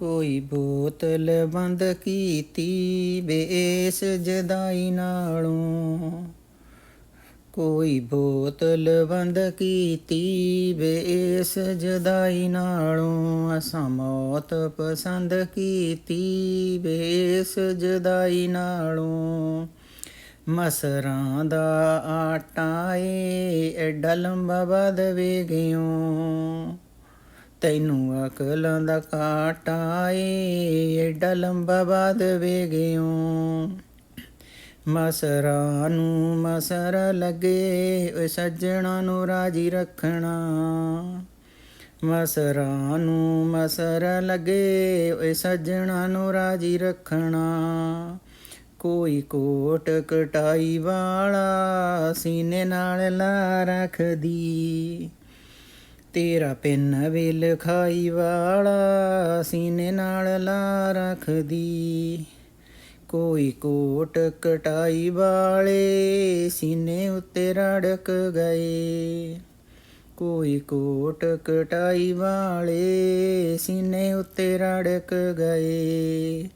ਕੋਈ ਬੋਤਲ ਬੰਦ ਕੀਤੀ, ਬੇਸ ਜਦਾਈ ਨਾਲੋਂ। ਕੋਈ ਬੋਤਲ ਬੰਦ ਕੀਤੀ, ਬੇਸ ਜਦਾਈ ਨਾਲੋਂ। ਅਸਾਂ ਮੌਤ ਪਸੰਦ ਕੀਤੀ, ਬੇਸ ਜਦਾਈ ਨਾਲੋਂ। ਮਸਰਾਂ ਦਾ ਆਟਾ ਏ ਐਡਾ ਲੰਬਾ ਵੱਧ ਵੇ ਗਿਓ ਤੈਨੂੰ ਅਕਲਾਂ ਦਾ ਕਾਟਾ ਏ ਐਡਾ ਲੰਬਾ ਵੱਧ ਵੇਗਿਓ ਮਸਰਾ ਨੂੰ ਮਸਰ ਲੱਗੇ, ਓਏ ਸੱਜਣਾ ਨੂੰ ਰਾਜੀ ਰੱਖਣਾ। ਮਸਰਾ ਨੂੰ ਮਸਰ ਲੱਗੇ, ਓਏ ਸੱਜਣਾ ਨੂੰ ਰਾਜੀ ਰੱਖਣਾ। ਕੋਈ ਕੋਟ ਕਟਾਈ ਵਾਲਾ ਸੀਨੇ ਨਾਲ ਲਾ ਰੱਖਦੀ। ਤੇਰਾ ਪਿੰਨ ਵੇਲ ਖਾਈ ਵਾਲਾ, ਸੀਨੇ ਨਾਲ ਲਾ ਰੱਖਦੀ। ਕੋਈ ਕੋਟ ਕਟਾਈ ਵਾਲੇ, ਸੀਨੇ ਉੱਤੇ ਰੜਕ ਗਏ। ਕੋਈ ਕੋਟ ਕਟਾਈ ਵਾਲੇ, ਸੀਨੇ ਉੱਤੇ ਰੜਕ ਗਏ।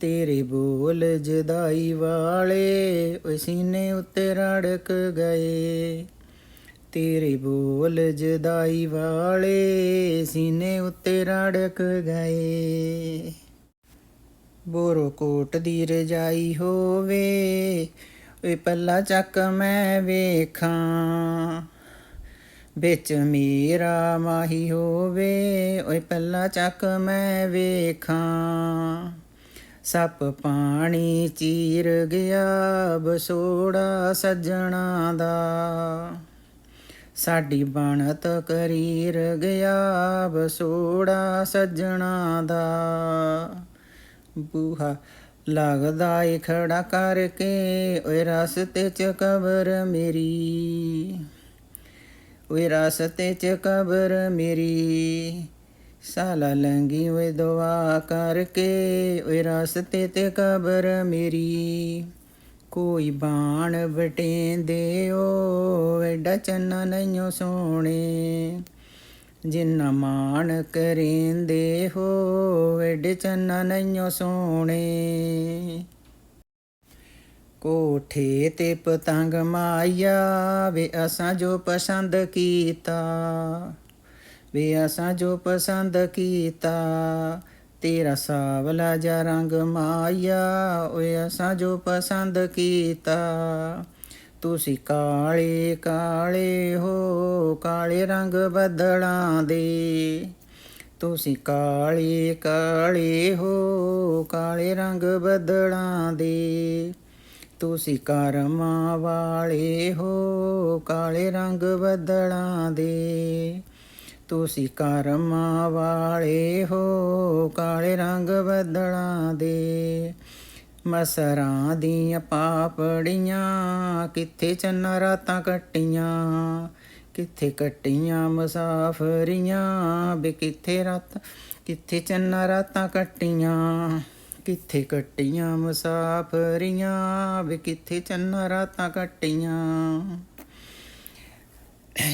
ਤੇਰੇ ਬੋਲ ਜਦਾਈ ਵਾਲੇ ਓਏ ਸੀਨੇ ਉੱਤੇ ਰੜਕ ਗਏ। ਤੇਰੇ ਬੋਲ ਜਦਾਈ ਵਾਲੇ ਸੀਨੇ ਉੱਤੇ ਰੜਕ ਗਏ। ਬੋਰੋ ਕੋਟ ਦੀ ਰਜਾਈ ਹੋਵੇ, ਓਏ ਪੱਲਾ ਚੱਕ ਮੈਂ ਵੇਖਾਂ। ਵਿੱਚ ਮੇਰਾ ਮਾਹੀ ਹੋਵੇ, ਓਏ ਪੱਲਾ ਚੱਕ ਮੈਂ ਵੇਖਾਂ। ਸੱਪ ਪਾਣੀ ਚੀਰ ਗਿਆ, ਬਸੋੜਾ ਸੱਜਣਾ ਦਾ। ਸਾਡੀ ਬਣਤ ਕਰੀਰ ਗਿਆ ਬਸੋੜਾ ਸੱਜਣਾ ਦਾ। ਬੂਹਾ ਲੱਗਦਾ ਏ ਖੜਾ ਕਰਕੇ, ਓਏ ਰਸਤੇ ਚ ਕਬਰ ਮੇਰੀ। ਓਏ ਰਸਤੇ ਚ ਕਬਰ ਮੇਰੀ। ਸਾਲਾ ਲੰਗੀ ਓਏ ਦੁਆ ਕਰਕੇ, ਓਏ ਰਸਤੇ ਤੇ ਕਬਰ ਮੇਰੀ। ਕੋਈ ਬਾਣ ਵਟੇਂਦੇ ਓ ਐਡਾ ਚੰਨਾ ਨਹੀਂਓ ਸੋਹਣੇ ਜਿੰਨਾ ਮਾਣ ਕਰੇਂਦੇ ਹੋ ਐਡੇ ਚੰਨਾ ਨਹੀਂਓ ਸੋਹਣੇ ਕੋਠੇ ਤੇ ਪਤੰਗ ਮਾਇਆ, ਵੇ ਅਸਾਂ ਜੋ ਪਸੰਦ ਕੀਤਾ। ਵੇ ਅਸਾਂ ਜੋ ਪਸੰਦ ਕੀਤਾ। ਤੇਰਾ ਸਾਵਲਾ ਜਾ ਰੰਗ ਮਾਇਆ ਓਏ ਅਸਾਂ ਜੋ ਪਸੰਦ ਕੀਤਾ। ਤੁਸੀਂ ਕਾਲੇ ਕਾਲੇ ਹੋ, ਕਾਲੇ ਰੰਗ ਬਦਲਾਂ ਦੇ। ਤੁਸੀਂ ਕਾਲੇ ਕਾਲੇ ਹੋ, ਕਾਲੇ ਰੰਗ ਬਦਲਾਂ ਦੇ। ਤੁਸੀਂ ਕਰਮਾਂ ਵਾਲੇ ਹੋ, ਕਾਲੇ ਰੰਗ ਬਦਲਾਂ ਦੇ। ਤੁਸੀਂ ਕਰਮਾਂ ਵਾਲੇ ਹੋ, ਕਾਲੇ ਰੰਗ ਬਦਲਾਂ ਦੇ। ਮਸਰਾਂ ਦੀਆਂ ਪਾਪੜੀਆਂ ਕਿੱਥੇ ਚੰਨਾ ਰਾਤਾਂ ਕੱਟੀਆਂ? ਕਿੱਥੇ ਕੱਟੀਆਂ ਮੁਸਾਫਰੀਆਂ? ਵੀ ਕਿੱਥੇ ਰਾਤ, ਕਿੱਥੇ ਚੰਨਾ ਰਾਤਾਂ ਕੱਟੀਆਂ? ਕਿੱਥੇ ਕੱਟੀਆਂ ਮੁਸਾਫਰੀਆਂ? ਵੀ ਕਿੱਥੇ ਚੰਨਾ ਰਾਤਾਂ ਕੱਟੀਆਂ?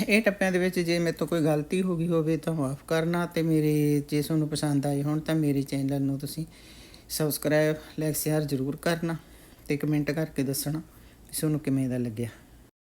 ਇਹ ਟੱਪਿਆਂ ਦੇ ਵਿੱਚ ਜੇ ਮੇਰੇ ਤੋਂ ਕੋਈ ਗਲਤੀ ਹੋ ਗਈ ਹੋਵੇ ਤਾਂ ਮਾਫ ਕਰਨਾ ਤੇ ਮੇਰੇ ਜੇ ਤੁਹਾਨੂੰ ਪਸੰਦ ਆਏ ਹੋਣ ਤਾਂ ਮੇਰੇ ਚੈਨਲ ਨੂੰ ਤੁਸੀਂ ਸਬਸਕ੍ਰਾਈਬ ਲਾਈਕ ਸ਼ੇਅਰ ਜ਼ਰੂਰ ਕਰਨਾ ਤੇ ਕਮੈਂਟ ਕਰਕੇ ਦੱਸਣਾ ਵੀ ਤੁਹਾਨੂੰ ਕਿਵੇਂ ਦਾ ਲੱਗਿਆ।